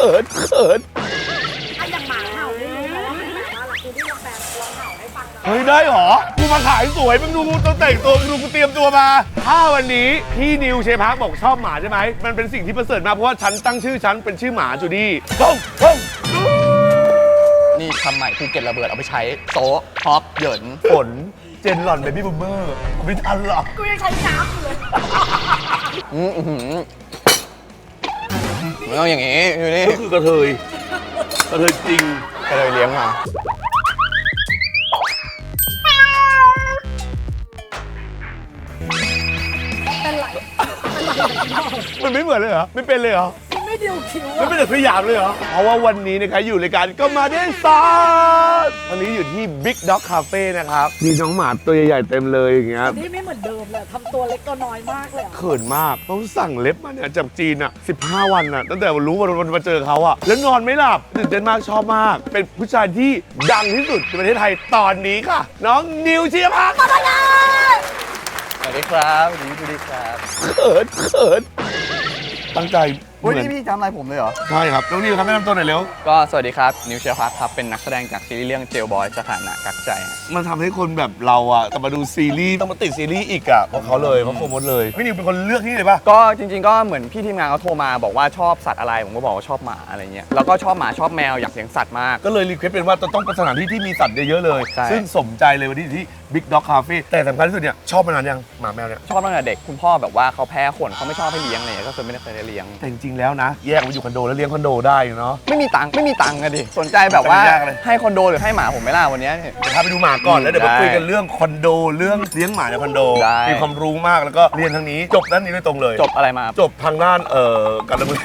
ขินเขินถ้าอย่างหมาเห่านี่รู้ไหมว่ามันแบบว่าหลักคือที่เราแฟนลองเห่าให้ฟังหน่อยเฮ้ยได้เหรอ กูมาขายสวยมึงดูกูต้องแต่งตัวมึงดูกูเตรียมตัวมา ถ้าวันนี้พี่นิวเชฟพักบอกชอบหมาใช่ไหม มันเป็นสิ่งที่ประเสริฐมากเพราะว่าฉันตั้งชื่อฉันเป็นชื่อหมาจูดี้ป้องป้องนี่คำใหม่ภูเก็ตระเบิดเอาไปใช้โต๊ะฮอปเหยินฝนเจนหล่อนเบบี้บูมเมอร์กูไม่ทันหรอกกูยังใช้น้ำอยู่เลยอืมอื้อหือ ไม่ต้องอย่างงี้อยู่นี่ก็คือกระเทยกระเทยจริงก็เลยเลี้ยงมาเป็นไรเป็นไรแบบนี้มันไม่เหมือนเลยเหรอ ไม่เป็นเลยเหรอมันไม่ เดียวคิ้วไม่อะเป็นแต่สยามเลยเหรอ เพราะว่าวันนี้นะครับอยู่รายการก็มาได้ซาดวันนี้อยู่ที่ Big Dog Cafe นะครับ มีน้องหมาตัวใหญ่ๆเต็มเลยอย่างเงี้ยนี่ไม่เหมือนเดิมเลยทำตัวเล็กตัวน้อยมากเลยอะเขินมากต้องสั่งเล็บมาเนี่ยจากจีนอะ 15 วันอะ ตั้งแต่รู้วันวันมาเจอเขาอะ แล้วนอนไม่หลับตื่นเต้นมากชอบมาก เป็นผู้ชายที่ดังที่สุดในประเทศไทยตอนนี้ค่ะ น้องนิวเชียร์พักสวัสดีครับสวัสดีสวัสดีครับเขินเขินตั้งใจ เฮ้ยเหมือนนี่พี่จำอะไรผมเลยเหรอ ใช่ครับน้องนิวครับแนะนำตัวหน่อยเร็ว ก็สวัสดีครับ นิวเชียร์พัทครับ เป็นนักแสดงจากซีรีส์เรื่องเจลบอยสถานะกักใจฮะมันทำให้คนแบบเราอะกลับมาดูซีรีส์ต้องมาติดซีรีส์อีกอะเพราะเขาเลยเพราะโฟมดเลยพี่นิวเป็นคนเลือกที่เลยป่ะก็จริง ๆ ก็เหมือนพี่ทีมงานเขาโทรมาบอกว่าชอบสัตว์อะไร ผมก็บอกว่าชอบหมาอะไรเงี้ย แล้วก็ชอบหมาชอบแมวอยากเลี้ยงสัตว์มาก ก็เลยรีเควสเป็นว่าต้องเป็นสถานที่ที่มีสัตว์เยอะๆเลย ใช่ ซึ่งสมใจเลยวันนี้ที่ Big Dog Cafe แต่สำคัญที่สุดเนี่ยชอบมานานยังหมาแมวเนี่ยชอบตั้งแต่เด็กคุณพ่อแบบว่าเขาแพ้ขนเขาไม่ชอบให้เลี้ยงเลยก็คือไม่ได้เคยได้เลี้ยง แต่จริงๆ แล้วนะ แยกมาอยู่คอนโดแล้วเลี้ยงคอนโดได้เนาะ ไม่มีตังค์ไม่มีตังค์อะดิสนใจแบบว่าไปยากเลย ให้คอนโดหรือให้หมาผมไหม่ล่ะวันเนี้ยเนี่ยเดี๋ยวพาไปดูหมาก่อนแล้วเดี๋ยวมาได้คุยกันเรื่องคอนโดเรื่องเลี้ยงหมาในคอนโด ได้ มีความรู้มากแล้วก็เรียนทางนี้ จบด้านนี้โดยตรงเลย จบอะไรมาจบทางด้านเอ่อการดำเนิน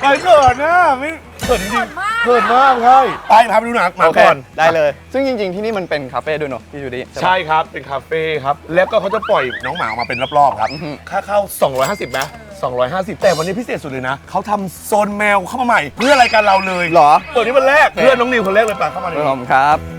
ไปเขินนะไม่เขินจริงๆเขินมากใช่ไปพาไปดูหนังหมาโอเคก่อน ได้เลย ซึ่งจริง ๆ ที่นี่มันเป็นคาเฟ่ด้วยเนอะพี่จูดี้ปะ ใช่ครับ เป็นคาเฟ่ครับ แล้วก็เขาจะปล่อยน้องหมาออกมาเป็นรอบๆครับอือฮึค่าเข้า 250นะ 250 แต่วันนี้พิเศษสุดเลยนะ เขาทำโซนแมวเข้ามาใหม่ เพื่อรายการเราเลยเหรอ เปิดนี้วันแรก เพื่อนน้องนิวคนแรกเลยป่ะเข้ามาในขอบนี้คุณครับ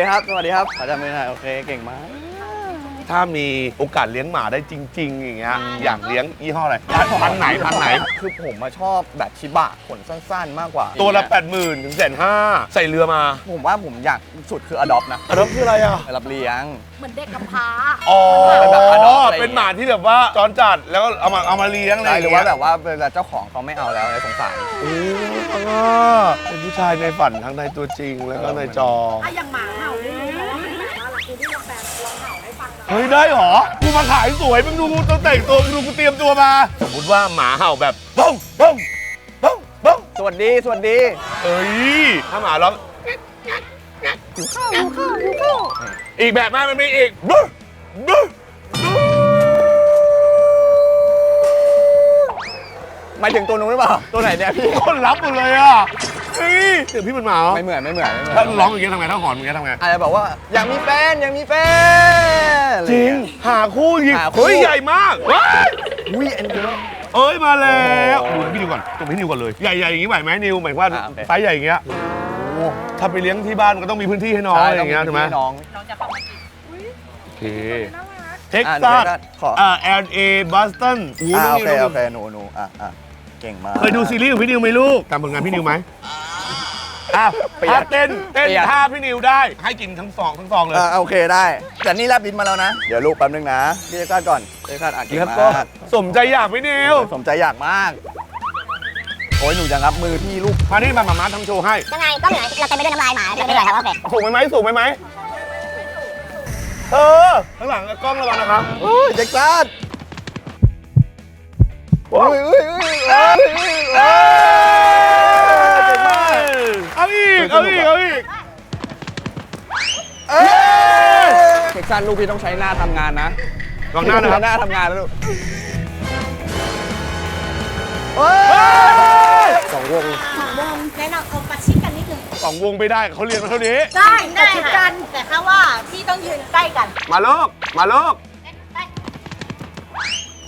ดีครับ สวัสดีครับขอจำมือหน่อยโอเค เก่งมาก ถ้ามีโอกาสเลี้ยงหมาได้จริง ๆ อย่างเงี้ยอยากเลี้ยงยี่ห้ออะไรพันธุ์ไหนพันธุ์ไหน คือผมมาชอบแบบชิบะขนสั้นๆ มากกว่าตัวละ8 0 0 0 0ถึงแสนห้าใส่เรือมาผมว่าผมอยากสุดคืออดอปนะอันนั้นคืออะไรอะรับเลี้ยง เหมือนเด็กกำพร้าอ๋อเป็นแบบ adopt อะไรอย่างเงี้ยเป็นหมาที่แบบว่าจรจัดแล้วเอามาเอามาเลี้ยงอะไรอได้ย่างหรือเงี้ว่ายแบบว่าเวลาเจ้าของเขาไม่เอาแล้วอะไรสงสารโอ้เป็นผู้ชายในฝันทั้งในตัวจริงแล้วก็ในจอถ้าอย่างหมาเห่านี่รู้ไหมว่ามันแเฮ้ยได้เหรอ กูมาขายสวยมึงดูกูต้องแต่งตัวมึงดูกูเตรียมตัวมา สมมติว่าหมาเห่าแบบบ้องบ้องบ้องบ้องสวัสดี สวัสดี เอ้ยถ้าหมาร้องอีกแบบมามันมีอีกบึ้บึ้หมายถึงตัวนู้นหรือเปล่า ตัวไหนเนี่ยพี่คนรับหมดเลยอะเฮ้ยเดี๋ยวพี่เป็นหมาเหรอไม่เหมือนไม่เหมือนไม่เหมือนถ้าร้องอย่างเงี้ยทำไงถ้าหอนอย่างเงี้ยทำไงอาจจะบอกว่าอยากมีแฟนอยากมีแฟนอะไจริงหาคู่จริงหาคู่ เฮ้ยใหญ่มากว้ายอุ้ยอันนี้ เอ้ยมาแล้วโอ้โหดูพี่นิวก่อนตัวพี่นิวก่อนเลยใหญ่ๆอย่างงี้ไหวไหมนิวหมายว่าอ่าโอเค ไซส์ใหญ่อย่างเงี้ยโอ้ถ้าไปเลี้ยงที่บ้านก็ต้องมีพื้นที่ให้น้องอะไรอย่างเงี้ยถูกไหมน้องน้องจะเข้ามากินอุ้ยโอเคน่ารักเท็กอ่าซัสเดี๋ยวขออ่า LA บัสตัน อ่าโอเคโอเคหนูหนูอะอะ เก่งมากเคยดูซีรีส์ของพี่นิวไหมลูกตามผลงานพี่นิวไหมอ้าวประหยัถ้าดเต้นเต้นประหยัดท่าพี่นิวได้ ให้กินทั้งสองทั้งสองเลยอ่าโอเคได้ แต่นี่แลบลิ้นมาแล้วนะ เดี๋ยวลูกแป๊บนึงนะพี่เจคาดก่อนเจคาดอะเก่งแล้วมาก็กสมใจอยากพี่นิวสมใจอยากมาก โอ้ยหนูจะงับมือพี่ลูกมานี่มามามาทำโชว์ให้ยังไงก็เหนื่อยเราเต็มไปด้วยน้ำลายหมาเต็มไปด้วยครับโอเค สูงไหมไหมสูงไหมไหมเออข้างหลังกล้องระวังนะครับ โอ้ยเจคาดโอ้ยโอ้ยโอ้ยโอ้ยโอ้ยเอ้เก่งมากยเอาอีก เอาอีก เอาอีกเอ้ยเท็กซัสลูกพี่ต้องใช้หน้าทำงานนะลองหน้านะครับหน้าทำงานนะลูกสองวงแนะนำเอาปัชชิสองวงไม่ได้เขาเรียนมาเท่านี้ ได้ได้กันแต่แค่ว่าพี่ต้องยืนใกล้กันมาลูกมาลูกเฮ้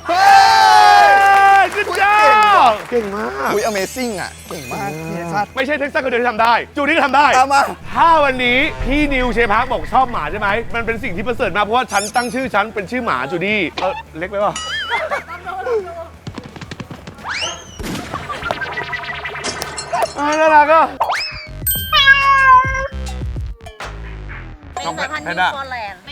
เฮ้ย ขึ้นจ้าเก่งมากอุ้ย Amazing อะ เก่งมากพี่เอซัสไม่ใช่เท็กซัสคนเดียวที่ทำได้จูดี้ก็ทำได้ เอามา ถ้าวันนี้พี่นิวเชพาร์คบอกชอบหมาใช่ไหม มันเป็นสิ่งที่ประเสริฐมากเพราะว่าฉันตั้งชื่อฉันเป็นชื่อหมาจูดี้เออเล็กไปป่ะอ่าน่ารักอะ เป็นสายพันธุ์แพนินวด้าโฟแลนด์ ไม่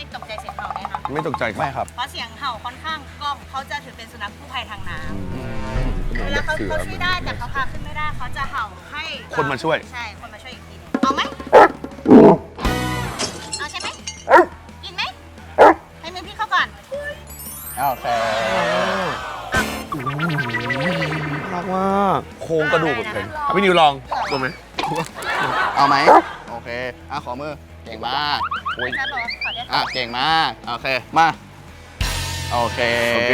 ไหมคะไม่ตกใจคไม่รับครับ เพราะเสียงเห่าค่อนข้างกล้องเขาจะถือเป็นสุนัขกู้ภัยทางน้ำเวลาเขาเขาช่วยได้แต่เขาพาขึ้นไม่ได้เขาจะเห่าให้คนมาช่วย ใช่คนมาช่วยอีกทีหนึงเอาไหมเอาใช่ไหมกินไหมให้มือพี่เข้าก่อนโอเครักมากโครงกระดูกแบบเอาพี่นิวลองลองไหมเอาไหมโอเคอะขอมือเก่งมาก อุ้ยอาจารย์บอกว่าขอได้อะเก่งมาก โอเค มา โอเค โอเค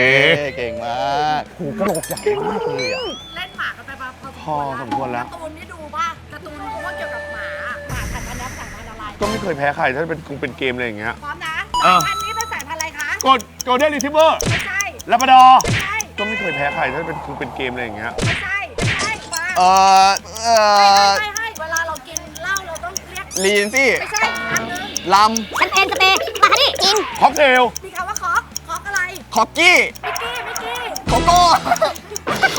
เก่งมากหูกระโหลกใหญ่มากเลยอะ เล่นหมากันไปมาพอพอสมควรแล้ว การ์ตูนนี่ดูป่ะการ์ตูนเพราะว่าเกี่ยวกับหมาหมาสายพันธุ์นี้สายพันธุ์อะไรก็ไม่เคยแพ้ใครถ้าเป็นคงเป็นเกมอะไรอย่างเงี้ย พร้อมนะเออสายพันธุ์นี้เป็นสายพันธุ์อะไรคะกดโกลเด้นรีทิเวอร์ไม่ใช่ลาบราดอร์ไม่ใช่ก็ไม่เคยแพ้ใครถ้าเป็นคงเป็นเกมอะไรอย่างเงี้ย ไม่ใช่ไม่ใช่มาเออเออให้ให้เวลาเรากินเหล้าเราต้องเรียกลีนซี่ไม่ใช่อีกอันหนึง ลแชมเปญสเปรย์บาคารี่กินค็อกเทลมีคำว่าคอกคอกอะไรำคอกกี้มิกกี้มิกกี้โกโก้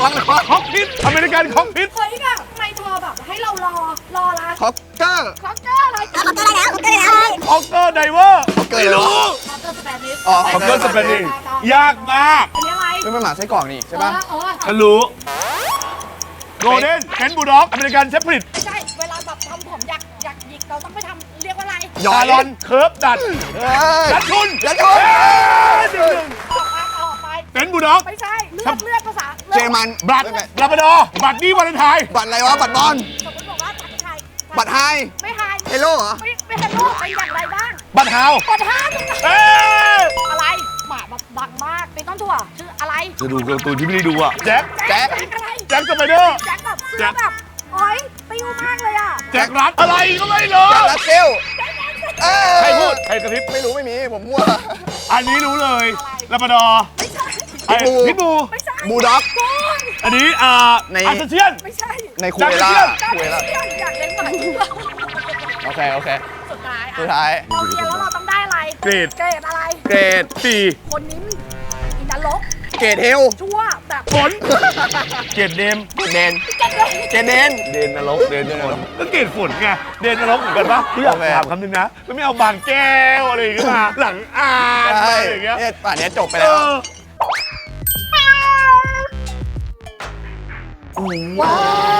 ลังเลค็อกพิษอเมริกันค็อกพิษ เฮ้ยแบบทำไมเธอแบบให้เรารอรอละคอกเกอร์คอกเกอร์อะไรเอาของเกอร์ได้แล้วของเกอร์ได้แล้วค็อกเกอร์ไดเวอร์ค็อกเกอร์ไม่รู้คอกเกอร์สเปนิชอ๋อค็อกเกอร์สเปนนิ่งยากมากอันนี้อะไรไม่เป็นหมาไส้กรอกนี่ใช่ป่ะ เออเออฉันรู้โกลเด้นเคนบูลด็อกอเมริกันเชฟริด รียกว่าอะไรย้อยซาลอนเคิร์ฟดัดเฮ้ยดัดทุนยัดทุนเอ้ยหนึ่งหนึ่งออกไปเอาออกไปเคนบูลด็อก ไม่ใช่เลือกเลือกภาษาลือกเจมันบัตรไม่ไม่ลาบราดอร์บัตรนี่วาเลนไทน์บัตรอะไรวะ บัตรบอล สมมติบอกว่าบัตรไทยบัตรไฮไม่ไฮเฮโลเหรอ ไม่ไม่เฮลโลเป็นอย่างไรบ้างบัตรฮาวบัตรฮาร์ดเอ้ยอะไรหมาแบบดังมากเป็นต้นถั่วชื่ออะไรจะดูการ์ตูนที่ไม่ได้ดูอะ แจ็คแจ็คแจ็คอะไรแจ็คสไปเดอร์ แจ็คแบบเสื้อแบบโอ๊ยปิ้วมากเลยอะแจ็ครัดอะไรก็ไม่รู้ บัตรลัสเซลเอ้ย ใครพูดใครกระพริบไม่รู้ไม่มีผมมั่ว อันนี้รู้เลยลาบราดอร์ไม่ใช่ไอ้พิพิททบูบู ไม่ใช่บูลด็อกโกนอันนี้อ่าใน อาร์เซเชียน ไม่ใช่ในคูเวล่าการคูเวที่ล่าอยากอยากเล่นหมาจริงเหรอโอเคโอเคสุดท้ายสุดอะท้าย เราเรียนแล้วเราต้องได้อะไรเกรด เกรดอะไร เกรด สี่คนนี้มันอินรกเกรดเฮลชั่ว แบบฝนเกรดเดมเดนเกรดเลยเกรดเดนเดนนรกเดนนรกก็เกรดฝนไงเดนนรกเหมือนกันปะพี่อยากโอเคถามคำนึงนะแล้วไม่เอาบางแก้วอะไรอย่างเงี้ยมาหลังอ่านใช่อะไรอย่างเงี้ยเนี่ยป่านนี้จบไปเอแล้วอว้าว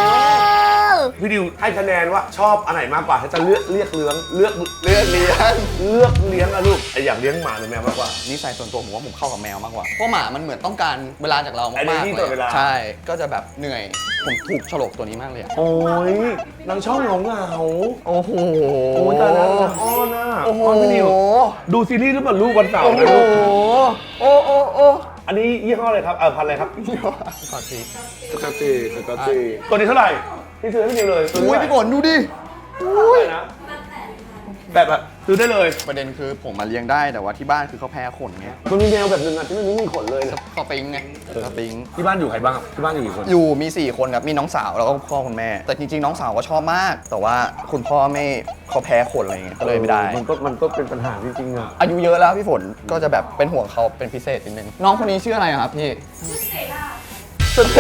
พี่ดิวให้คะแนนว่าชอบอันไหนมากกว่าถ้าจะเลือกเรียกเลี้ยงเลือกเลือกเลี้ยงเลือกเลี้ยงอะลูกไออยากเลี้ยงหมาหรือแมวมากกว่า นิสัยส่วนตัวผมว่าผมเข้ากับแมวมากกว่า เพราะหมามันเหมือนต้องการเวลาจากเรามาก Energy ๆตลอดเวลา ใช่ ก็จะแบบเหนื่อย ผมถูกโฉลกตัวนี้มากเลยอะโอ้ยนางชอบเหงาเหงาโอ้โหโอ้ยตายแล้วอ้อนอะโอ้โหอ้อนพี่ดิวดูซีรีส์หรือเปล่าลูกวันเสาร์โอ้โหนะลูกโอ้โอ้โอ้อันนี้ยี่ห้ออะไรครับเออพันธุ์อะไรครับ ขอทีสกอตตีสกอตตีตัวนี้เท่าไหร่ พี่ซื้อให้พี่ดิวเลยตัวนี้อุ้ยเท่าไหร่พี่ฝนดูดิเท่าไหร่นะแบบแบบซื้อได้เลย ประเด็นคือผมมาเลี้ยงได้แต่ว่าที่บ้านคือเขาแพ้ขนไงมันมีแมวแบบหนึงอะที่มันไม่มีขนเลยนะสปริงไงสปริง ที่บ้านอยู่ใครบ้างครับที่บ้านอยู่กี่คน อยู่มี 4 คนครับ มีน้องสาวแล้วก็พ่อคุณแม่ แต่จริงๆ น้องสาวก็ชอบมาก แต่ว่าคุณพ่อไม่เขาแพ้ขนอะไรเงี้ยก็เลยไม่ได้ มันก็มันก็เป็นปัญหาจริงๆอะอายุเยอะแล้วพี่ฝนก็จะแบบเป็นห่วงเขาเป็นพิเศษนิดนึง น้องคนนี้ชื่ออะไรอะครับพี่ สเต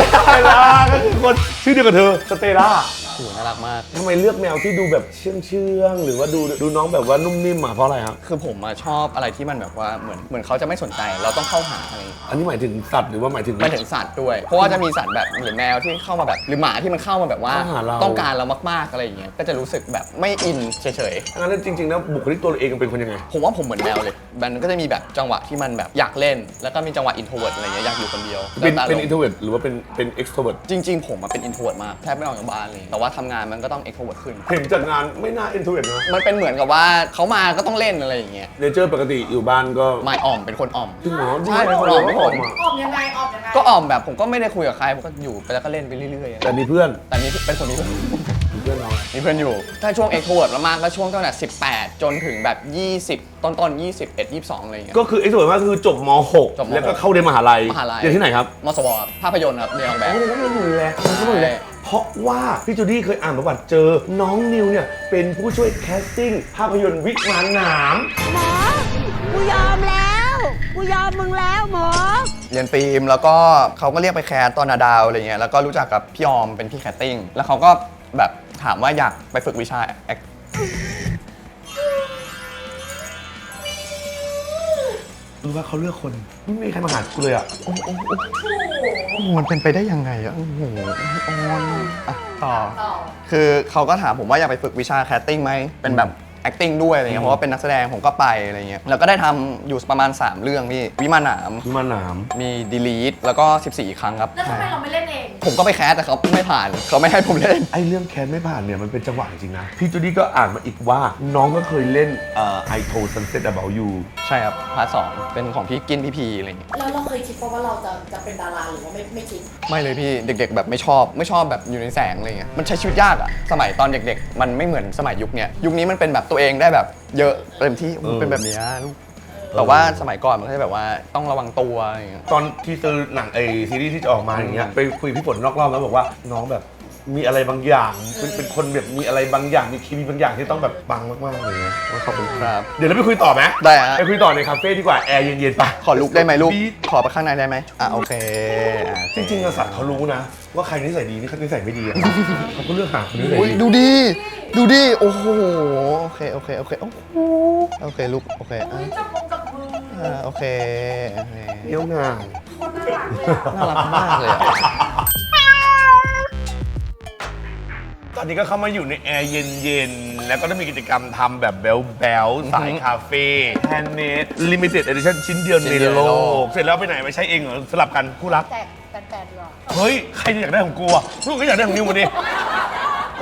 ล่าก็คือคนชื่อเดียวกับเธอสเตล่า โอ้โหน่ารักมาก ทำไมเลือกแมวที่ดูแบบเชื่องเชื่องๆหรือว่าดูดูน้องแบบว่านุ่มนิ่มอะเพราะอะไรครับคือผมมาชอบอะไรที่มันแบบว่าเหมือนเหมือนเขาจะไม่สนใจ เราต้องเข้าหาอะไรอย่างเงี้ยอันนี้หมายถึงสัตว์หรือว่าหมายถึง หมันถึงสัตว์ด้วย เพราะว่าจะมีสัตว์แบบหรือแมวที่เข้ามาแบบ หรือหมาที่มันเข้ามาแบบว่า เข้าหาเรา ต้องการเรามากๆอะไรอย่างเงี้ยก็จะรู้สึกแบบไม่อินเฉยๆ งั้นจริงๆแล้วบุคลิกตัวเราเองเป็นคนยังไง ผมว่าผมเหมือนแมวเลยมันก็จะมีแบบจังหวะที่มันแบบอยากเล่น แล้วก็มีจังหวะอินโทรเวิร์ดอะไรเงี้ยอยากอยู่คนเดียวเป็นแล้วแต่เป็นอารมณ์อินโทรเวิร์ดหรือว่าเป็นเป็นเอ็กโทรเวิร์ดจริง ๆ ผมมาเป็นอินโทรเวิร์ดมากแทบไม่ออกจากบ้านเลย แต่ว่าทำงานมันก็ต้องเอ็กโทรเวิร์ดขึ้น เห็นจากงานไม่น่าอินโทรเวิร์ดนะมันเป็นเหมือนกับว่าเขามาก็ต้องเล่นอะไรอย่างเงี้ยเนเจอร์ปกติอยู่บ้านก็ไม่อ่อมเป็นคนอ่อม จริงเหรอใช่เป็นคนอ่อมไม่ไม่อผอกมมาออกยังไงออกยังไงก็อ่อมแบบผมก็ไม่ได้คุยกับใครผมก็อยู่ไปแล้วก็เล่นไปเรื่อยๆแต่มีเพื่อน แต่นี่เป็นคนนี้ พื่อนน้องมีเพื่อนอยู่ ถ้าช่วงเอ็กโทรเวิร์ดมากๆก็ช่วงตั้งแต่18 จนถึงแบบ 20 ต้นต้นๆ21 22อะไรอย่างเงี้ย ก็คือไอ้ส่วนมากคือจบม จบม .6 แล้วก็เข้าเรียนมหาลัยมหาลัยเรียนที่ไหนครับมสวครับภาพยนตร์ครับเรียนออกแบบเรียนก็เรียนอยู่แหละเรียนก็อยู่แหละเพราะว่าพี่จูดี้เคยอ่านประวัติเจอ น้องนิวเนี่ยเป็นผู้ช่วยแคสติ้งภาพยนตร์วิมานหนาม หมอ กูยอมแล้ว กูยอมมึงแล้วหมอ เรียนฟิล์มแล้วก็เขาก็เรียกไปแคสตอนนาดาวอะไรเงี้ยแล้วก็รู้จักกับพี่ออมเป็นพี่แคสติ้งแล้วเขาก็แบบ ถามว่าอยากไปฝึกวิชา act รู้ว่าเขาเลือกคนไม่มีใครมาหากูเลยอะมันเป็นไปได้ยังไงอะโอ้โหออนอะต่อ คือเขาก็ถามผมว่าอยากไปฝึกวิชาแคสติ้งไหมเป็นแบบ acting ด้วยอะไรเงี้ยเพราะว่าเป็นนักแสดงผมก็ไปอะไรเงี้ยแล้วก็ได้ทำอยู่ประมาณ 3 เรื่องพี่วิมานหนาม วิมานหนาม มีดีลีทแล้วก็ 14 ครั้งครับ แล้วทำไมเราไม่เล่นเอง ผมก็ไปแคสแต่เขาไม่ผ่านเขาไม่ให้ผมเล่น ไอ้เรื่องแคสไม่ผ่านเนี่ยมันเป็นจังหวะจริงๆนะ พี่จูดี้ก็อ่านมาอีกว่าน้องก็เคยเล่นเอ่อ I Told Sunset About You ใช่ครับพาร์ทสองเป็นของพี่กินพี่พีอะไรเงี้ยแล้วเราเคยคิดป่ะว่าเราจะจะเป็นดาราหรือว่าไม่ไม่คิด ไม่เลยพี่เด็ก ๆ แบบไม่ชอบไม่ชอบแบบอยู่ในแสงอะไรเงี้ยมันใช้ชีวิตยากอะสมัยตอนเด็ก ๆ มันไม่เหมือนสมัยยุคเนี้ยยุคนี้มันเป็นแบบตัวเองได้แบบเยอะเต็มที่มันเป็นแบบเนี้ยลูกแต่ว่าสมัยก่อนมันก็จะแบบว่าต้องระวังตัวอะไรเงี้ย ตอนที่ซื้อหนังไอซีรีส์ที่จะออกมาอย่างเงี้ยไปคุยพี่ฝนนอกรอบแล้วบอกว่าน้องแบบ มีอะไรบางอย่างเป็นเป็นคนแบบมีอะไรบางอย่างมีคีมีบางอย่างที่ต้องแบบปังมากๆเลยนะว่าขอบคุณครับ เดี๋ยวเราไปคุยต่อไหมได้ฮะ ไปคุยต่อในคาเฟ่ดีกว่าแอร์เย็นๆปะขอลุกได้ไหมลูกบี๊ดขอไปข้างในได้ไหมอะโอเคอะจริงๆอะสัตว์เขารู้นะ ว่าใครนิสัยดีนี่ใครนิสัยไม่ดีอะ เขาก็เลือกหาคนนิสัยโอ้ยดีดูดิดูดิโอ้โห โอเค โอเค โอเค โอ้โห โอเคลูก โอเคอะจับมงจับมืออะโอเคโอเคเยี่ยมงามน่ารักมากเลยอะ ตอนนี้ก็เข้ามาอยู่ในแอร์เย็นๆ แล้วก็ได้มีกิจกรรมทำแบบแบลๆสายคาเฟ่แฮนด์เมดลิมิเต็ดเอดิชั่นชิ้นเดียวในโลกเสร็จแล้วไปไหนไปใช้เองเหรอสลับกันคู่รักแจกแฟนๆดีกว่าเฮ้ย ใครจะอยากได้ของกูอะลูกก็อยากได้ของนิวมาดิ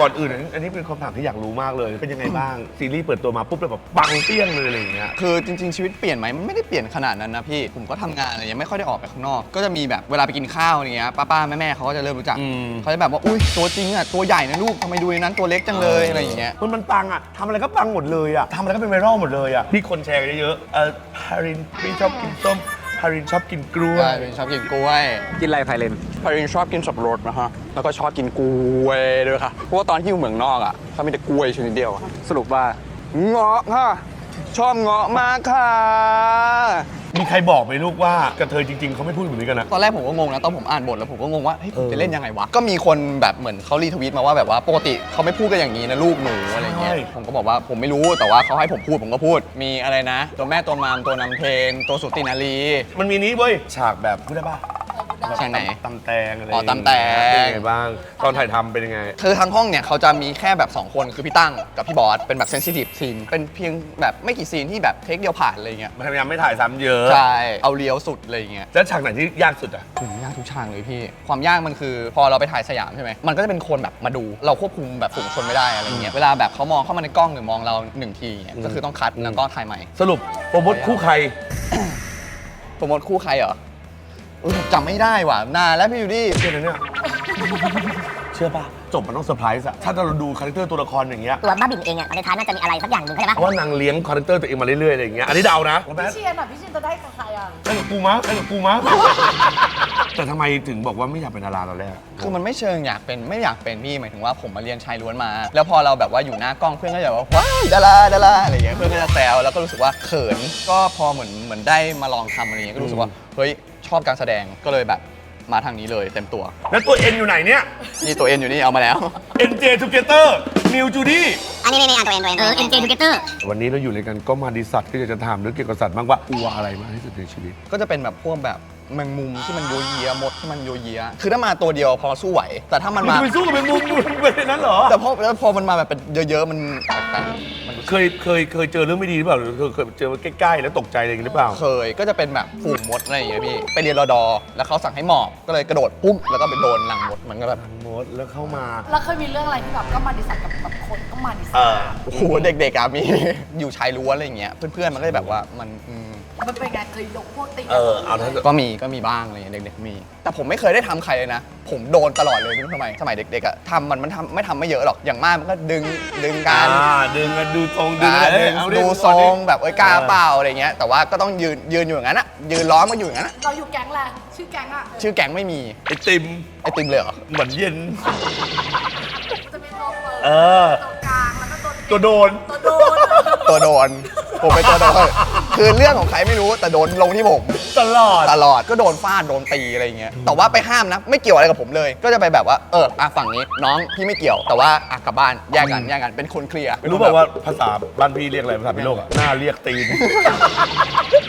ก่อนอื่นอันนี้อันนี้เป็นคำถามที่อยากรู้มากเลย เป็นยังไงบ้าง ซีรีส์เปิดตัวมาปุ๊บแล้วแบบปังเปี้ยงเลยอะไรอย่างเงี้ย คือจริง ๆ ชีวิตเปลี่ยนไหมมันไม่ได้เปลี่ยนขนาดนั้นนะพี่ ผมก็ทำงานอะไรยังไม่ค่อยได้ออกไปข้างนอก ก็จะมีแบบเวลาไปกินข้าวอะไรเงี้ยป้าป้าๆแม่แม่ๆเขาก็จะเริ่มรู้จักอืม เขาจะแบบว่าอุ้ยตัวจริงอะตัวใหญ่นะลูกทำไมดูในนั้นตัวเล็กจังเลยอะไรอย่างเงี้ย มันมันปังอะทำอะไรก็ปังหมดเลยอะทำอะไรก็เป็นไวรัลหมดเลยอะที่คนแชร์กันเยอะๆเออพารินพี่ชอบกินส้มพารินชอบกินกล้วยใช่เป็นชอบกินกล้วยกินอะไรไพเลนพารินชอบกินสับปะรดนะฮะ แล้วก็ชอบกินกล้วยด้วยค่ะ เพราะว่าตอนที่อยู่เมืองนอกอะเขามีแต่กล้วยชนิดเดียวอะสรุปว่า เงาะค่ะ ชอบเงาะมากค่ะ มีใครบอกไหมลูกว่ากระเทยจริง ๆเขาไม่พูดแบบนี้กันนะ ตอนแรกผมก็งงนะตอนผมอ่านบทแล้วผมก็งงว่าเฮ้ยผมจะเล่นยังไงวะ ก็มีคนแบบเหมือนเขารีทวีตมาว่าแบบว่าปกติเขาไม่พูดกันอย่างนี้นะลูกหนูอะไรเงี้ยใช่ ผมก็บอกว่าผมไม่รู้แต่ว่าเขาให้ผมพูดผมก็พูดมีอะไรนะ ตัวแม่ตัวมามตัวนำเพลงตัวสุตินารีมันมีนี้เว้ยฉากแบบพูดได้ป่ะ ฉากไหน ตำแตงอะไรอ๋อตำแตง เป็นยังไงบ้าง ตอนถ่ายทำเป็นยังไง คือทั้งห้องเนี่ยเขาจะมีแค่แบบ 2 คนคือพี่ตั้งกับพี่บอสเป็นแบบเซนซิทีฟซีนเป็นเพียงแบบไม่กี่ซีนที่แบบเทคเดียวผ่านอะไรเงี้ยมันพยายามไม่ถ่ายซ้ำเยอะ ใช่เอาเลี้ยวสุดอะไรเงี้ยแล้วฉากไหนที่ยากสุดอะผมยากทุกฉากเลยพี่ ความยากมันคือ พอเราไปถ่ายสยามใช่ไหมมันก็จะเป็นคนแบบมาดูเราควบคุมแบบฝูงชนไม่ได้อะไรเงี้ยเวลาแบบเขามองเข้ามาในกล้องหรือมองเราหนึ่งทีเงี้ยก็คือต้องคัดแล้วก็ถ่ายใหม่สรุปโปรโมทคู่ใครโปรโมทคู่ใครเหรอ อุ๊ยผมจำไม่ได้ว่ะนานแล้วพี่อยู่ดิเชื่อไหมเนี่ยเชื่อป่ะ จบมันต้องเซอร์ไพรส์อะถ้าเราดูคาแรคเตอร์ตัวละครอย่างเงี้ยตัวบ้าบิ่นเองอะในท้ายน่าจะมีอะไรสักอย่างหนึ่งเข้าใจปะเพราะว่านางเลี้ยงคาแรคเตอร์ตัวเองมาเรื่อยๆอะไรอย่างเงี้ยอันนี้เดานะแล้วแม่พี่เชียนอะพี่เชียนจะได้กับใครอะ ไอ้กับกูมั้งไอ้กับกูมั้งแต่ทำไมถึงบอกว่าไม่อยากเป็นดาราตอนแรกคือมันไม่เชิงอยากเป็นไม่อยากเป็นพี่หมายถึงว่าผมมาเรียนชายล้วนมา แล้วพอเราแบบว่าอยู่หน้ากล้องเพื่อนก็จะแบบว่าว้ายดาราดาราอะไรอย่างเงี้ยเพื่อนก็จะแซวแล้วก็รู้สึกว่าเขินก็พอเหมือนเหมือนได้มาลองทำอะไรอย่างเงี้ยก็รู้สึกว่าเฮ้ย ชอบการแสดงก็เลยแบบมาทางนี้เลยเต็มตัว แล้วตัวเอ็นอยู่ไหนเนี่ย นี่ตัวเอ็นอยู่นี่เอามาแล้ว NJ Together New Judy อันนี้ไม่ไม่อ่านตัวเองตัวเองเออ MJ Together วันนี้เราอยู่ในกันก็มาดิสัตว์ก็อยากจะถามเรื่องเกี่ยวกับสัตว์บ้างว่ากลัวอะไรมากที่สุดในชีวิต ก็จะเป็นแบบพวกแบบ แมงมุมที่มันโยเยียมดที่มันโยเยีย คือถ้ามาตัวเดียวพอสู้ไหว แต่ถ้ามันมันมาจะไปสู้กับเป็นมุมเป็นนั้นเหรอ แต่พอแล้วพอมันมาแบบเป็นเยอะๆมันแปลกๆมันรู้สึกเคยเคยเคยเจอเรื่องไม่ดีหรือเปล่าหรือเคยเคยเจอใกล้ๆแล้วตกใจอะไรอย่างนี้หรือเปล่า เคยก็จะเป็นแบบฝูงมดอะไรอย่างเงี้ยพี่ไปเรียนรอดอแล้วเขาสั่งให้หมอบก็เลยกระโดดปุ๊บแล้วก็ไปโดนหลังมดมันก็แบบมดแล้วเข้ามา แล้วเคยมีเรื่องอะไรที่แบบก็มาดิสันกับแบบคนก็มาดิสัเอนอโอ้โหเด็กๆอะมี อยู่ชายรั้วอะไรอย่างเงี้ยเพื่อนๆมันก็จะแบบว่ามันอืมมันเป็นไงเคยยกพวกตีเออเอาถ้าเกิดก็มีก็มีบ้างอะไรเงี้ยเด็กๆมี แต่ผมไม่เคยได้ทำใครเลยนะ ผมโดนตลอดเลยไม่รู้ทำไมสมัยเด็กๆอะทำมันมันทำไม่ทำไม่เยอะหรอกอย่างมากมันก็ดึงดึงกันอ่าดึงกันดูทรงดึงอ่ากันดึงเอาดูทรงแบบเอ้ยกล้าเปล่าอะไรเงี้ย แต่ว่าก็ต้องยืนยืนอยู่อย่างนั้นอะยืนล้อมก็อยู่อย่างนั้นอะเราอยู่แก๊งแหละไรชื่อแก๊งอะชื่อแก๊งไม่มีไอติมไอติมเลยเหรอเหมือนเย็นมันจะมีตัวเปิดเออ ตัวกลางแล้วก็ตัวตัวโดน ตัวโดนตัวโดนผมเป็นตัวโดนคือเรื่องของใครไม่รู้แต่โดนลงที่ผม ตลอด ตลอดก็โดนฟาดโดนตีอะไรอย่างเงี้ยแต่ว่าไปห้ามนะ ไม่เกี่ยวอะไรกับผมเลย ก็จะไปแบบว่าเอออะฝั่งนี้น้องพี่ไม่เกี่ยว แต่ว่าอะกลับบ้านแยกกันแยกกันเป็นคนเคลียร์รู้ป่าวว่าภาษาบ้านพี่เรียกอะไรภาษาพี่โลกอะหน้าเรียกตีน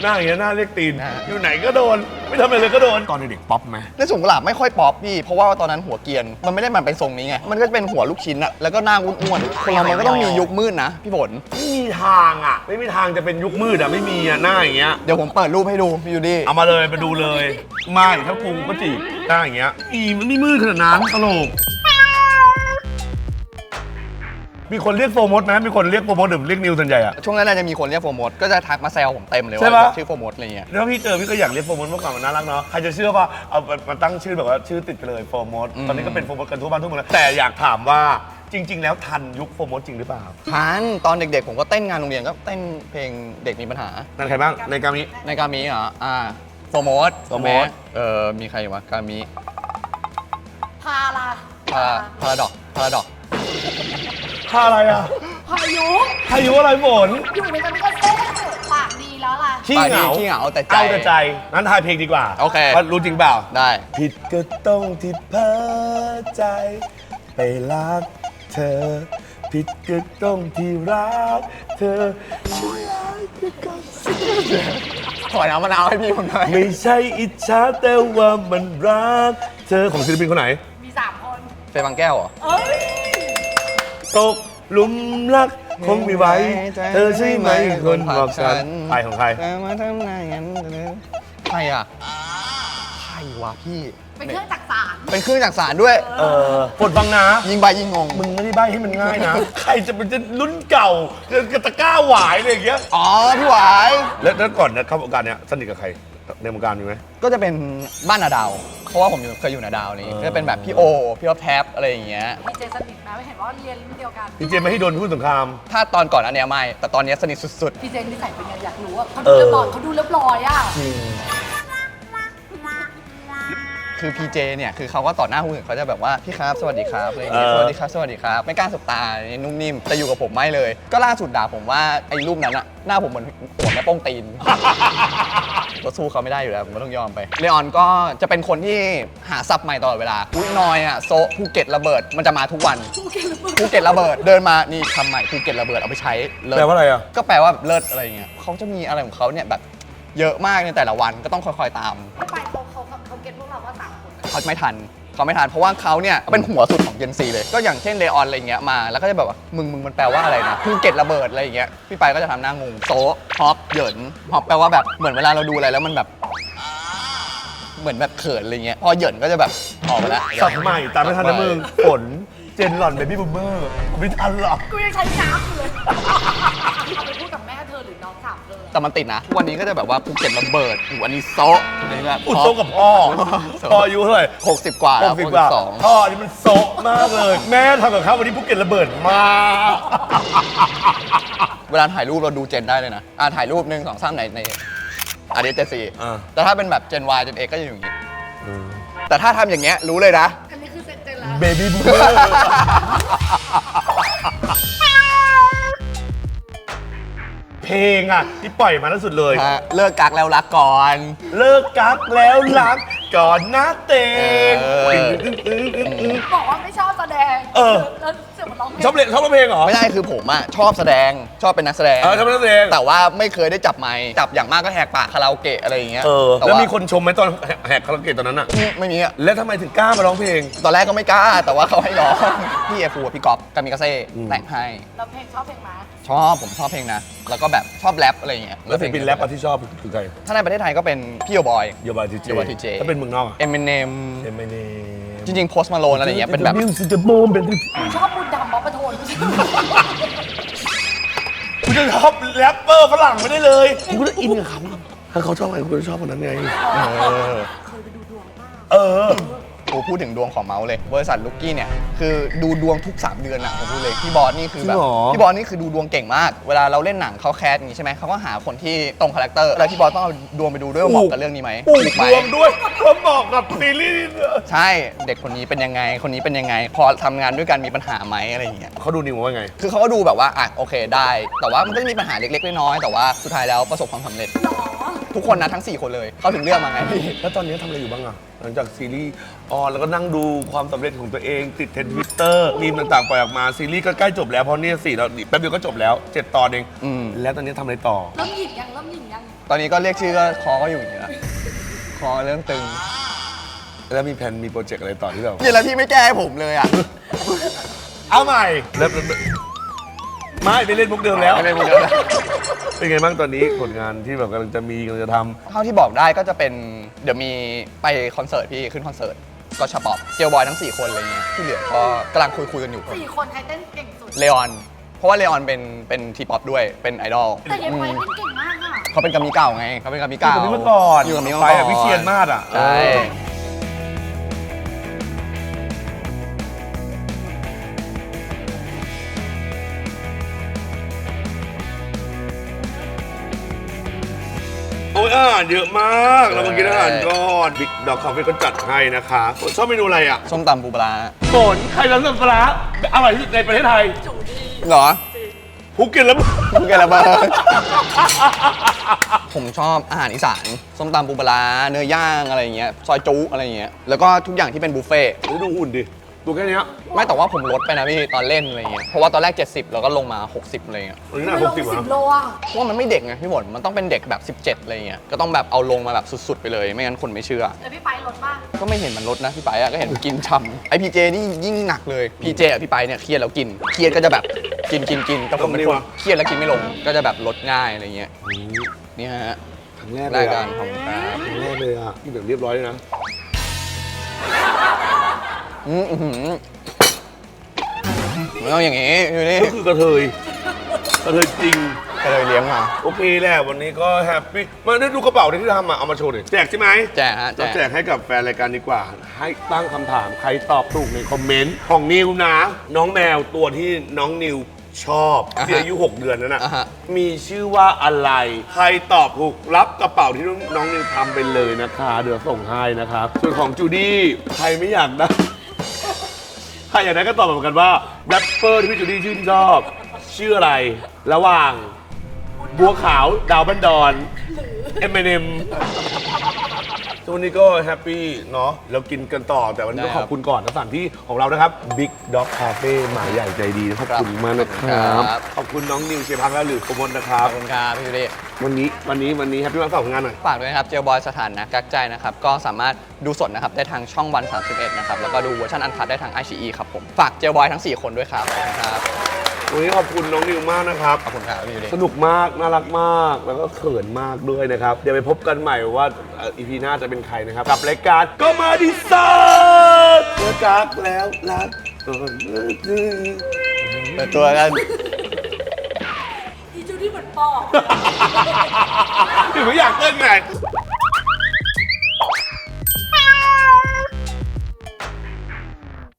หน้าอย่างเงี้ยหน้าเรียกตีน อยู่ไหนก็โดน ไม่ทำอะไรเลยก็โดนตอนเด็กๆป๊อปไหมในสูงกุหลาบไม่ค่อยป๊อปพี่ เพราะว่าตอนนั้นหัวเกรียน มันไม่ได้มันเป็นทรงนี้ไงมันก็จะเป็นหัวลูกชิ้นอะแล้วก็หน้าอ้วนๆคนเรามันก็ต้องมียุคมืดนะพี่ฝนไม่มีทางอะไม่มีทางจะเป็นยุคมืดอะไม่มีอะหน้าอย่างเงี้ย เดี๋ยวผมเปิดรูปให้ดูพี่ยูดี้เอามาเลยไปดูเลยไม่ถ้าปรุงก็จีบหน้าอย่างเงี้ยอีมันไม่มืดขนาดนั้นตลก มีคนเรียกโฟร์มดไหมมีคนเรียกโฟร์มดหรือเรียกนิวส่วนใหญ่อะ ช่วงนั้นน่าจะมีคนเรียกโฟร์โมดก็จะทักมาแซวผมเต็มเลยใช่ว่าปะชื่อโฟร์โมดอะไรเงี้ยแล้วพี่เจอพี่ก็อยากเรียกโฟร์มดเมื่อก่อนมันน่ารักเนาะใครจะเชื่อว่าเอามาตั้งชื่อแบบว่าชื่อติดไปเลยโฟร์มดอืมตอนนี้ก็เป็นโฟร์มดกันทั่วบ้านทั่วเมืองแล้วแต่อยากถามว่า จริง ๆ แล้วทันยุคโฟร์มดจริงหรือเปล่าทันตอนเด็กๆ ผมก็เต้นงานโรงเรียนก็เต้นเพลงเด็กมีปัญหา นั่นใครบ้างในกามิในกามีเหรออ่าโฟร์โมดโฟร์โมดเออมีใครอยู่วะกามีพาลาพาพาราดอกพาราดอกท่าอะไรอะพายุพายุอะไรฝนอยู่ในกันก็เต้นปากดีแล้วล่ะขี้เหงาขี้เหงาแต่ใจเอาแต่ใจนั้นทายเพลงดีกว่าโอเคว่ารู้จริงเปล่าได้ ผิดก็ต้องที่เพ้อใจ ไปรักเธ อ ผิดก็ต้องที่รักเธอฉันรักเธอก็สิขอน้ำมะนาวให้พี่ผมหน่อยไม่ใช่อิจฉาแต่ว่ามันรัก เธอของศิลปินคนไหน มีสามคนเฟยบางแก้วเหรอ เอ้ย ตกหลุมรักคงไม่ไหวเธอใช่ไหมคนบอกฉันใครของใครแต่มาทำหน้าอย่างนั้นใครอะ ใครวะพี่ เป็นเครื่องจักรสานเป็นเครื่องจักรสารด้วย เออปวดฟังนะ ยิงใบยิงงง มึงไม่ได้ใบให้มันง่ายนะ ใครจะเป็นจะรุ่นเก่าจะตะกร้าหวายอะไรอย่างเงี้ย อ๋อพี่หวาย แล้วแล้วก่อนนะเข้าวงการเนี้ยสนิทกับใครในวงการมีไหม ก็จะเป็นบ้านนาดาว เพราะว่าผมอยู่เคยอยู่นาดาวนี่เออก็จะเป็นแบบพี่โอ พี่อ๊อฟแท็บอะไรอย่างเงี้ย พี่เจสนิทไหมไม่เห็นว่าเรียนรุ่นเดียวกัน พี่เจมไม่ให้โดนพูดสงคราม ถ้าตอนก่อนอันเนี้ยไม่ แต่ตอนเนี้ยสนิทสุดพี่เจนนิสัยเป็นไงอยากรู้อะเขาเอดูอเรียบร้อยเขาดูเรียบร้อยอะ ๆ คือพีเจเนี่ยคือเขาก็ต่อหน้าคนอื่นเขาจะแบบว่าพี่ครับสวัสดีครับอะไรอย่างเงี้ยเออ สวัสดีครับสวัสดีครับไม่กล้าสบตานุ่มนิ่มแต่อยู่กับผมไม่เลย ก็ล่าสุดด่าผมว่าไอ้รูปนั้นอะหน้าผมเหมือนหัวแม่โป้งตีน ก็สู้เขาไม่ได้อยู่แล้วผมก็ต้องยอมไปเลออนก็จะเป็นคนที่หาซับใหม่ตลอดเวลาอุ้ยนอยอะโซะภูเก็ตระเบิดมันจะมาทุกวันภูเก็ตระเบิดเดินมานี่คำใหม่ภูเก็ตระเบิดเอาไปใช้เลิศแปลว่าอะไรอะ ก็แปลว่าแบบเลิศอะไรอย่างเงี้ยเขาจะมีอะไรของเขาเนี่ยแบบเยอะมากในแต่ละวันก็ต้องค่อยๆตามไม่ไป เขาไม่ทันเขาไม่ทันเพราะว่าเขาเนี่ยเป็นหัวสุดของเจนซีเลย ก็อย่างเช่นเลออนอะไรเงี้ยมา แล้วก็จะแบบว่ามึงมึงมันแปลว่าอะไรนะภูเก็ตระเบิดอะไรอย่างเงี้ยพี่ไปก็จะทำหน้างงโซะฮอปเหยินฮอปแปลว่าแบบเหมือนเวลาเราดูอะไรแล้วมันแบบ เหมือนแบบเขินอะไรเงี้ยพอเหยินก็จะแบบออกไปแล้ว สับใหม่ตามไม่ทันนะมึงฝนเจนหล่อนเบบี้บูมเมอร์ไม่ทันหรอก กูยังใช้น้ำอยู่เลย แต่มันติดนะทุกวันนี้ก็จะแบบว่าภูเก็ตระเบิดอยู่อันนี้โซะอะไรแบบอุดโซกับพ่อพ่ออายุเท่าไหร่หกสิบกว่าหแล้วกสิบกว่าสองพ่ออันนี้มันโซะมากเลย แม่ทำกับข้าววันนี้ภูเก็ตระเบิดมากเวลาถ่ายรูปเราดูเจนได้เลยนะอ่าถ่ายรูปหนึ่งสองสามในในอันนี้เจนซีอ่าแต่ถ้าเป็นแบบเจน Y เจน X ก็จะอยู่อย่างนี้แต่ถ้าทำอย่างเงี้ยรู้เลยนะ อันนี้คือเซนเจนแล้ว เบบี้บูมเมอร์ เพลงอะที่ปล่อยมาล่าสุดเลย ฮะเลิกกักแล้วรักก่อน เลิกกักแล้วรักก่อนนะเตงเออ บอกว่าไม่ชอบแสดงเออ แล้วเสือกมาร้องเพลงชอบเล่นชอบร้องเพลงเหรอไม่ใช่คือผมอะชอบแสดงชอบเป็นนักแสดง เออชอบเป็นนักแสดงแต่ว่าไม่เคยได้จับไมค์จับอย่างมากก็แหกปากคาราโอเกะอะไรอย่างเงี้ยเออ ต่แล้วมีคนชมไหมตอนแหกคาราโอเกะตอนนั้นอะอืมไม่มีอะแล้วทำไมถึงกล้ามาร้องเพลง ตอนแรกก็ไม่กล้า แต่ว่าเขาให้ร้อง พี่เอฟูกับพี่ก๊อฟกามิกาเซ่อืมแต่งให้ แล้วเพลงชอบเพลงมา ชอบผมชอบเพลงนะ แล้วก็แบบชอบแรปอะไรอย่างเงี้ยแล้วศิลปินแรปอะที่ชอบคือใครถ้าในประเทศไทยก็เป็นพี่โอบอย โยบายทีเจ Yobai TJ ถ้าเป็นเมืองนอกอะเอมิเนมเอ็มไอเนจริงๆโพสมาโลนอะไรอย่างเงี้ยเป็นแบบมิวสิกโมมเป็นชอบบุญดำบ๊อบประโทนกูจะชอบแรปเปอร์ฝรั่งไม่ได้เลยกูก็อินกับเขาถ้าเขาชอบใครคุณก็ชอบคนนั้นไง เออเออ โอ้พูดถึงดวงของเมาส์เลย บริษัทลูกกี้เนี่ยคือดูดวงทุก 3 เดือนอะผมพูดเลยพี่บอสนี่คือแบบจริงเหรอ พี่บอสนี่คือดูดวงเก่งมาก เวลาเราเล่นหนังเขาแคสอย่างนี้ใช่ไหมเขาก็หาคนที่ตรงคาแรคเตอร์แล้วพี่บอสต้องเอาดวงไปดูด้วยว่าเหมาะกับเรื่องนี้ไหมปลูกถูกไหมดวงด้วยเขาบอกกับซีรีส์ใช่เด็กคนนี้เป็นยังไง คนนี้เป็นยังไง พอทำงานด้วยกันมีปัญหาไหมอะไรอย่างเงี้ยเขาดูนิวว่าไง คือเขาก็ดูแบบว่าอะโอเคได้ แต่ว่ามันก็จะมีปัญหาเล็กๆน้อยๆแต่ว่าสุดท้ายแล้วประสบความสำเร็จ ทุกคนนะทั้ง 4 คนเลย เขาถึงเลือกมาไงพี่แล้วตอนนี้ทำอะไรอยู่บ้างอะ หลังจากซีรีส์ออนแล้วก็นั่งดูความสำเร็จของตัวเอง ติดเทรนด์ทวิตเตอร์มีมต่างๆปล่อยออกมาซีรีส์ก็ใกล้จบแล้วเพราะเนี่ยสี่แล้วแป๊บเดียวก็จบแล้วเจ็ดตอนเองอืม แล้วตอนนี้ทำอะไรต่อ เริ่มหยิงยังเริ่มหยิงยังตอนนี้ก็เรียกชื่อก็คอก็อยู่อย่างนี้แล้วคอเริ่มตึงแล้วมีแผนมีโปรเจกต์อะไรต่อที่แบบนี่แล้วพี่ไม่แก้ให้ผมเลยอะ เอาใหม่แล้ว ไม่ไปเล่นมุกเดิมแล้ว ไม่เล่นมุกเดิมแล้วเป็นไงบ้างตอนนี้ผลงานที่แบบกำลังจะมีกำลังจะทเท่าที่บอกได้ก็จะเป็นเดี๋ยวมีไปคอนเสิร์ตพี่ขึ้นคอนเสิร์ตก็ชาปอบเจลบอยทั้ง 4 คนอะไรเงี้ยที่เหลือก็กำลังคุยคุยๆกันอยู่สี่คนใครเต้นเก่งสุด เลออน เพราะว่าเลออนเป็นเป็นทีป๊อปด้วยเป็นไอดอลแต่เย็นไฟเต้นเก่งมากอะเขาเป็นกัมมี่เก่าไงเขาเป็นกัมมี่ำอยู่เก่ากับพี่เมื่อก่อนอยู่กับมี่ไปเมื่อก่อนอะพี่เชียนมาดอะใช่โยอาหารเยอะมาก เรามากินอาหารก่อนบิ๊กดอกคาเฟ่ก็จัดให้นะคะชอบเมนูอะไรอะส้มตำปูปลาร้าฝนใครร้านน้ำปลาร้าอร่อยที่สุดในประเทศไทยเหรอภูเก็ตแล้วพูดกันแล้วเบอร์ผมชอบอาหารอีสานส้มตำปูปลาร้าเนื้อย่างอะไรอย่างเงี้ยซอยจุอะไรอย่างเงี้ยแล้วก็ทุกอย่างที่เป็นบุฟเฟ่ต์เฮ้ยดูหุ่นดิ ตัวแค่เนี้ยไม่แต่ว่าผมลดไปนะพี่ตอนเล่นอะไรเงี้ยเพราะว่าตอนแรก 70 แล้วก็ลงมา 60อะไรเงี้ยวันนี้หน้าไม่หลกงสิบสิอะบโลอะเพราะว่ามันไม่เด็กไงพี่บดมันต้องเป็นเด็กแบบ 17อะไรเงี้ยก็ต้องแบบเอาลงมาแบบสุดๆไปเลย ไม่งั้นคนไม่เชื่อ แต่พี่ไปลดบ้าง ก็ไม่เห็นมันลดนะพี่ไปอะก็เห็นกินช่ำไอพีเจนี่ยิ่งหนักเลยพีเจอะพี่ไปเนี่ยเครียดแล้วกินเครียดก็จะแบบกินกินกินแต่ผมเป็นคนเครียดแล้วกินไม่ลงก็จะแบบลดง่ายอะไรเงี้ยนี่ฮะครั้งแรกเลรายยอะการของครับครั้งแรกเลยอะที่แบบเรียบร้อยเลยนะ อืมอื้อหือไม่ต้องอย่างงี้ดูนี่ก็คือกระเทยกระเทยจริง ก็เลยเลี้ยงมา โอเคแหละวันนี้ก็แฮปปี้มาได้ดูกระเป๋าที่ทำมาเอามาโชว์หน่อยแจกใช่ไหมแจกฮะแจเรากแจกให้กับแฟนรายการดีกว่า ให้ตั้งคำถามใครตอบถูกในคอมเมนต์ของนิวนะ น้องแมวตัวที่น้องนิวชอบอ่าฮะที่อายุ 6 เดือนนั้นอะฮะ มีชื่อว่าอะไร ใครตอบถูกรับกระเป๋าที่น้องนิวทำไปเลยนะคะ เดี๋ยวส่งให้นะครับส่วนของจูดี้ใครไม่อยากได้ รอยากได้ก็ตอบมาเหมือนกันว่าแรปเปอร์ที่พี่จูดี้ชื่นชอบชื่ออะไร ระหว่าง บัวขาวดาวบันดอนเอ็มเอ็ม วันนี้ก็แฮปปี้เนาะเรากินกันต่อแต่วันนี้ต้องได้ขครับอบคุณก่อนสถานที่ของเรานะครับ Big Dog Cafe หมาใหญ่ใจดีขอบคุณมากนะคครัรับ บ ขอบคุณน้องนิวเชียร์พังและหรือขบวนนะครัขบอบคุณครับพี่ดูดิวันนี้วันนี้วันนี้แฮปปี้มากฝากผลงานหน่อย ฝากด้วยนะครับ เจลบอยสถานนะกักใจนะครับ ก็สามารถดูสดนะครับ ได้ทางช่องวัน 31 นะครับ แล้วก็ดูเวอร์ชันอันคัดได้ทาง i อ e ครับผม ฝากเจลบอยทั้ง 4 คนด้วยครับขอบคุณครับ วันนี้ขอบคุณน้องนิวมากนะครับ ขอบคุณครับพี่ดูดิสนุกมาก น่ารักมาก แล้วก็เขินมากด้วยนะครับ เดี๋ยวไปพบกันใหม่ว่าอีพีหน้าจะเป็นใครนะครับ กับรายการก็มาดิซาร์เมื่อกักแล้วรักก่อนเลิกดื้อเปิดตัวกัน อีจูดี้เหมือนปอบถึงไม่อยากเต้นไง